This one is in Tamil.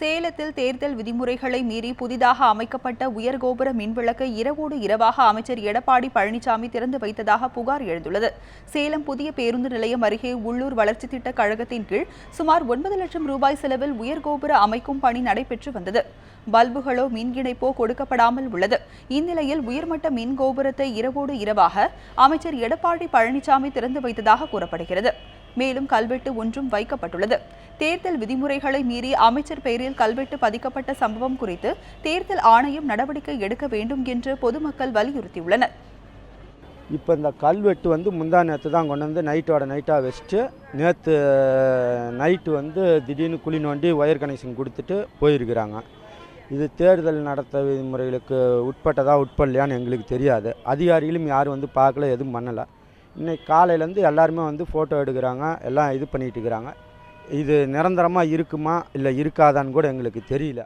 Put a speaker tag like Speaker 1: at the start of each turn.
Speaker 1: சேலத்தில் தேர்தல் விதிமுறைகளை மீறி புதிதாக அமைக்கப்பட்ட உயர்கோபுர மின்விளக்கை இரவோடு இரவாக அமைச்சர் எடப்பாடி பழனிசாமி திறந்து வைத்ததாக புகார் எழுந்துள்ளது. சேலம் புதிய பேருந்து நிலையம் அருகே உள்ளூர் வளர்ச்சி திட்ட கழகத்தின் கீழ் சுமார் ஒன்பது லட்சம் ரூபாய் செலவில் உயர்கோபுர அமைக்கும் பணி நடைபெற்று வந்தது. பல்புகளோ மின் இணைப்போ கொடுக்கப்படாமல் உள்ளது. இந்நிலையில் உயர்மட்ட மின் கோபுரத்தை இரவோடு இரவாக அமைச்சர் எடப்பாடி பழனிசாமி திறந்து வைத்ததாக கூறப்படுகிறது. மேலும் கல்வெட்டு ஒன்றும் வைக்கப்பட்டுள்ளது. தேர்தல் விதிமுறைகளை மீறி அமைச்சர் பெயரில் கல்வெட்டு பதிக்கப்பட்ட சம்பவம் குறித்து தேர்தல் ஆணையம் நடவடிக்கை எடுக்க வேண்டும் என்று பொதுமக்கள் வலியுறுத்தியுள்ளனர்.
Speaker 2: இப்போ இந்த கல்வெட்டு வந்து முந்தா நேற்று தான் கொண்டு வந்து நைட்டோட நைட்டாக வச்சுட்டு நேற்று நைட்டு வந்து திடீர்னு குழி நோண்டி ஒயர் கனெக்ஷன் கொடுத்துட்டு போயிருக்கிறாங்க. இது தேர்தல் நடத்த விதிமுறைகளுக்கு உட்பட்டதா உட்படலையான்னு எங்களுக்கு தெரியாது. அதிகாரிகளும் யாரும் வந்து பார்க்கல எதுவும் பண்ணலை. இன்றைக்கி காலையிலேருந்து எல்லாருமே வந்து ஃபோட்டோ எடுக்கிறாங்க எல்லாம் இது பண்ணிகிட்டு இருக்கிறாங்க. இது நிரந்தரமாக இருக்குமா இல்லை இருக்காதான்னு கூட எங்களுக்கு தெரியல.